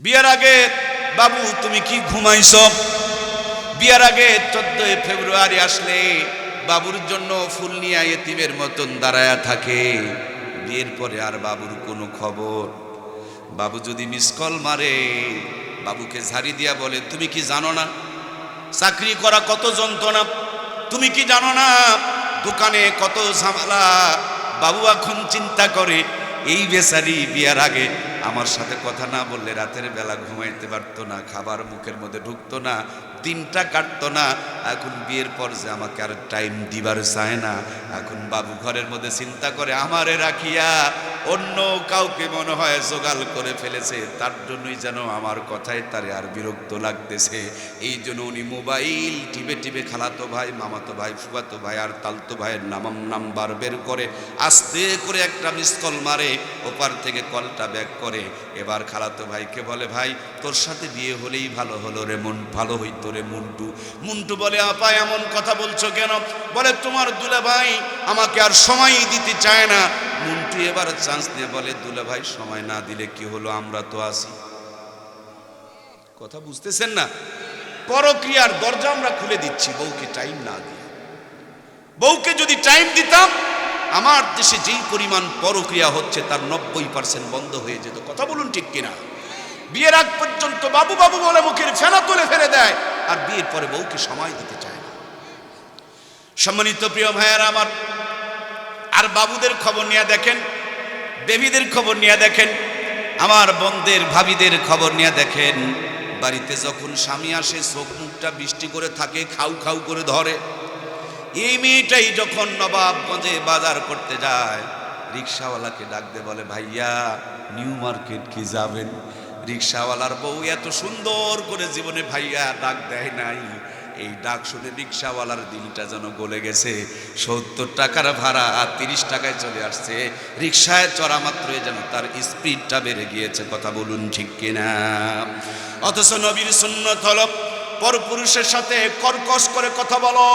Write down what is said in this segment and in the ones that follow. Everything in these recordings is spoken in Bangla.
বিয়ের আগে, বাবু, তুমি কি ঘুমাইছ? বিয়ের আগে চোদ্দই ফেব্রুয়ারি আসলে বাবুর জন্য ফুল নিয়ে এতিমের মতন দাঁড়ায়া থাকে। বিয়ের পরে আর বাবুর কোনো খবর? বাবু যদি মিস কল মারে, বাবুকে ঝাড়ি দিয়া বলে, তুমি কি জানো না? চাকরি করা কত যন্ত্রণা? তুমি কি জানো না? দোকানে কত ঝামেলা? বাবু এখন চিন্তা করে, এই বেচারি বিয়ার আগে আমার সাথে কথা না বললে রাতের বেলা ঘুমাইতে পারতো না, খাবার মুখের মধ্যে ঢুকতো না, দিনটা কাটতো না। এখন বিয়ের পর যে আমাকে আর টাইম দিবার চায় না, এখন বাবু ঘরের মধ্যে চিন্তা করে আমারে রাখিয়া অন্য কাউকে মনে হয় জোগাল করে ফেলেছে, তার জন্যই যেন আমার কথায় তারে আর বিরক্ত লাগতেছে। এই জন্য উনি মোবাইল টিপে টিপে খালাতো ভাই, মামাতো ভাই, ফুফাতো ভাই আর তালতো ভাইয়ের নামাম নাম্বার বের করে আস্তে করে একটা মিস কল মারে, ওপার থেকে কলটা ব্যাক করে। এবার খালাতো ভাইকে বলে, ভাই, তোর সাথে বিয়ে হলেই ভালো হলো রে মন, ভালো হইতো রে মুন্টু। মুন্টু বলে আপা, এমন কথা বলছো কেন? বলে, তোমার দুলা ভাই আমাকে আর সময় দিতে চায় না। মুন্টু এবার চান্স নিয়ে বলে দুলা ভাই সময় না দিলে কি হলো? আমরা তো আসি কথা বুঝতেছেন না? পরক্রিয়ার দরজা আমরা খুলে দিচ্ছি, বউকে টাইম না দিয়ে। বউকে যদি টাইম দিতাম, আমার দেশে যেই পরিমাণ পরক্রিয়া হচ্ছে, তার নব্বই পার্সেন্ট বন্ধ হয়ে যেত। কথা বলুন ঠিক কিনা? বিয়ের আগ পর্যন্ত বাবু বাবু বলে মুখের ফেনা তুলে ফেলে দেয়, আর বিয়ের পরে বউকে সময় দিতে চায় না। সম্মানিত প্রিয় ভাইয়ার আমার, আর বাবুদের খবর নিয়ে দেখেন বেবিদের খবর নিয়ে দেখেন, আমার বোনদের ভাবিদের খবর নিয়ে দেখেন। বাড়িতে যখন স্বামী আসে, চোখ মুখটা বৃষ্টি করে থাকে, খাউ খাউ করে ধরে। এই মেয়েটাই যখন নবাবগঞ্জে বাজার করতে যায়, রিক্সাওয়ালাকে ডাক দে বলে, ভাইয়া, নিউ মার্কেট কি যাবেন? রিক্সাওয়ালার বউ এত সুন্দর করে জীবনে ভাইয়া ডাক দেয় নাই। এই ডাক শুনে রিক্সাওয়ালার দিনটা যেন গলে গেছে। সত্তর টাকার ভাড়া আর তিরিশ টাকায় চলে আসছে। রিক্সায় চড়া মাত্রই যেন তার স্পিডটা বেড়ে গিয়েছে, কথা বলুন ঠিক কিনা? অথচ নবীর সুন্নত হল পরপুরুষের সাথে কর্কশ করে কথা বলো।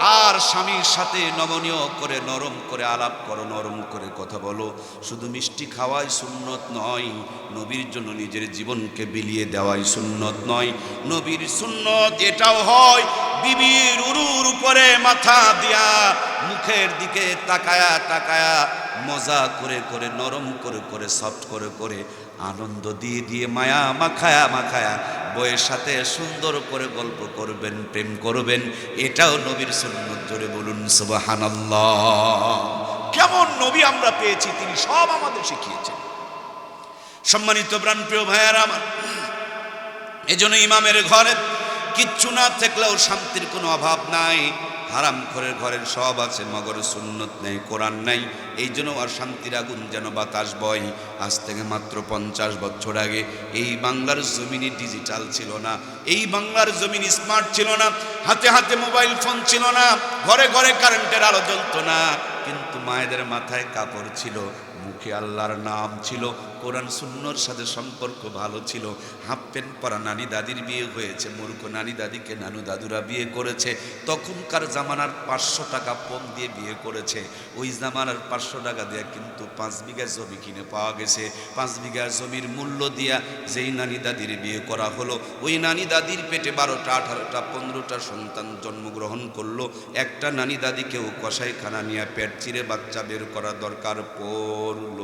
আর স্বামীর সাথে নমনীয় করে, নরম করে, আলাপ করো, নরম করে কথা বলো। শুধু মিষ্টি খাওয়াই সুন্নত নয়, নবীর জন্য নিজের জীবনকে বিলিয়ে দেওয়াই সুন্নত নয়। নবীর সুন্নত এটাও হয়, বিবির উরুর উপরে মাথা দিয়া, মুখের দিকে তাকায়া তাকায়া মজা করে করে, নরম করে করে, সফট করে করে আনন্দ দিয়ে দিয়ে মায়া মাখায়া মাখায়া বইয়ের সাথে সুন্দর করে গল্প করবেন, প্রেম করবেন, এটাও নবীর সুন্নত। জোরে বলুন, সুবহানাল্লাহ। কেমন নবী আমরা পেয়েছি, তিনি সব আমাদের শিখিয়েছেন। সম্মানিত প্রাণপ্রিয় ভাইয়ার আমার, এজন্য ইমামের ঘরে কিচ্ছু না থাকলেও শান্তির কোনো অভাব নাই। হারাম ঘরের ঘরের সব আছে, মগর সুন্নত নেই, কোরআন নাই। এই জন্য আর শান্তির আগুন যেন বাতাস বয়। আজ থেকে মাত্র পঞ্চাশ বছর আগে এই বাংলার জমিনে ডিজিটাল ছিল না। এই বাংলার জমিন স্মার্ট ছিল না। হাতে হাতে মোবাইল ফোন ছিল না। ঘরে ঘরে কারেন্টের আলো জ্বলত না। কিন্তু মায়েদের মাথায় কাপড় ছিল, মুখে আল্লাহর নাম ছিল, কোরআন সুন্নর সাথে সম্পর্ক ভালো ছিল। হাফ প্যান্ট পরা নানি দাদির বিয়ে হয়েছে, মূর্খ নানি দাদিকে নানু দাদুরা বিয়ে করেছে। তখনকার জামানার পাঁচশো টাকা পণ দিয়ে বিয়ে করেছে। ওই জামানার পাঁচশো টাকা দিয়ে কিন্তু পাঁচ বিঘা জমি কিনে পাওয়া গেছে। পাঁচ বিঘা জমির মূল্য দিয়া যেই নানি দাদির বিয়ে করা হলো, ওই নানি দাদির পেটে বারোটা, আঠারোটা, পনেরোটা সন্তান জন্মগ্রহণ করল। একটা নানি দাদিকেও কষাইখানা নিয়ে পেট চিরে বাচ্চা বের করা দরকার পড়ল।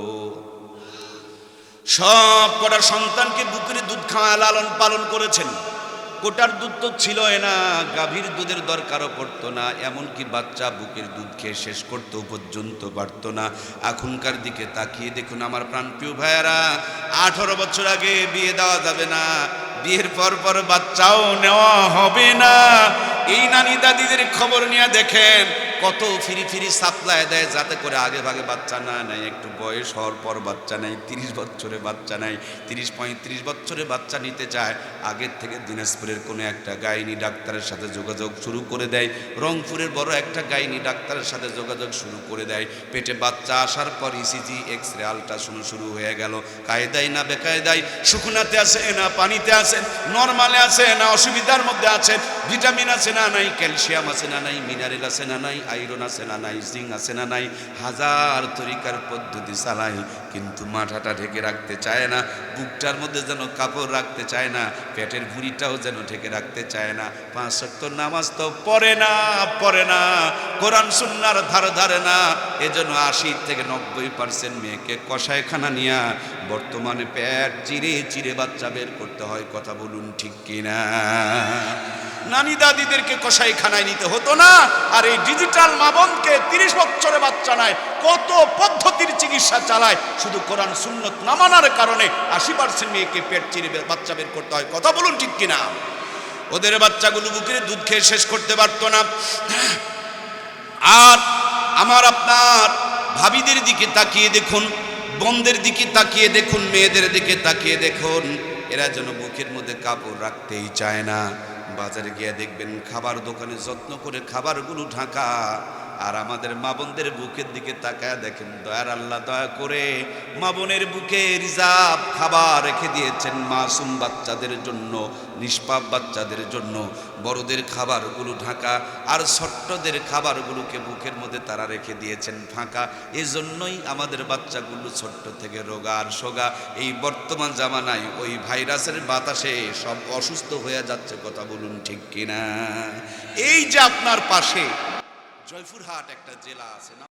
সব কটা সন্তানকে বুকের দুধ খাওয়া লালন পালন করেছেন। কোটার দুধ তো ছিল না, গাভীর দুধের দরকারও পড়তো না, এমনকি বাচ্চা বুকের দুধ খেয়ে শেষ করতেও পর্যন্ত পারত না। এখনকার দিকে তাকিয়ে দেখুন আমার প্রাণপ্রিয় ভাইয়ারা, আঠারো বছর আগে বিয়ে দেওয়া যাবে না, বিয়ের পর পর বাচ্চাও নেওয়া হবে না। এই নানি দাদিদের খবর নিয়ে দেখেন কত ফিরি ফিরি সাপ্লাই দেয় যাতে করে আগে ভাগে বাচ্চা না নেয়। একটু বয়স হওয়ার পর বাচ্চা নেয়, তিরিশ বছরে বাচ্চা নেয়, তিরিশ, পঁয়ত্রিশ বছরে বাচ্চা নিতে চায়। আগের থেকে দিনাজপুরের কোনো একটা গাইনি ডাক্তারের সাথে যোগাযোগ শুরু করে দেয়। রংপুরের বড় একটা গাইনি ডাক্তারের সাথে যোগাযোগ শুরু করে দেয়। পেটে বাচ্চা আসার পর ইসিজি এক্স রে আলট্রাসাউন্ড শুরু হয়ে গেল। কায়দায় না বেকায়দায় শুকনাতে আছে না পানিতে আছে, নর্মালে আছে না অসুবিধার মধ্যে আছে, ভিটামিন আছে না নাই, ক্যালসিয়াম আছে না নাই, মিনারেল আছে না নাই আয়রন আছে না নাই জিং আছে না নাই হাজার তরিকার পদ্ধতি চালাই। কিন্তু মাথাটা ঢেকে রাখতে চায় না, বুকটার মধ্যে যেন কাপড় রাখতে চায় না, পেটের ভুঁড়িটাও যেন ঢেকে রাখতে চায় না। পাঁচ শক্ত নামাজ তো পড়ে না পড়ে না, কোরআন সুন্নার ধার ধারে না। এজন্য আশি থেকে নব্বই পার্সেন্ট মেয়েকে কষায়খানা নিয়া বর্তমানে পেট চিরে চিরে বাচ্চা বের করতে হয়, কথা বলুন ঠিক কিনা? নানি দাদিদেরকে কষাইখানায় নিতে হতো না, আর এই ডিজিটাল মাবনকে তিরিশ বছরে বাচ্চা নাই, কত চিকিৎসা চালায়, শুধু কোরআন সুন্নত না মানার কারণে আশি পার্সেন্ট মেয়েকে পেট চিরে বাচ্চা বের করতে হয়। কথা বলুন ঠিক কিনা? ওদের বাচ্চাগুলো বুকের দুধ খেয়ে শেষ করতে পারতো না। আর আমার আপনার ভাবিদের দিকে তাকিয়ে দেখুন বন্ধের দিকে তাকিয়ে দেখুন, মেয়েদের দিকে তাকিয়ে দেখুন। এরা যেন বুকের মধ্যে কাপড় রাখতেই চায় না। বাজারে গিয়ে দেখবেন খাবার দোকানে যত্ন করে খাবারগুলো ঢাকা আর আমাদের মা বোনদের বুকের দিকে তাকায় দেখেন, দয়ার আল্লাহ দয়া করে মা বোনের বুকে রিজার্ভ খাবার রেখে দিয়েছেন মাসুম বাচ্চাদের জন্য, নিষ্পাপ বাচ্চাদের জন্য। বড়দের খাবারগুলো ঢাকা আর ছোট্টদের খাবারগুলোকে বুকের মধ্যে তারা রেখে দিয়েছেন ফাঁকা। এজন্যই আমাদের বাচ্চাগুলো ছোট্ট থেকে রোগা আর সোগা। এই বর্তমান জামানায় ওই ভাইরাসের বাতাসে সব অসুস্থ হয়ে যাচ্ছে, কথা বলুন ঠিক কিনা? এই যে আপনার পাশে জয়পুরহাট একটা জেলা আছে না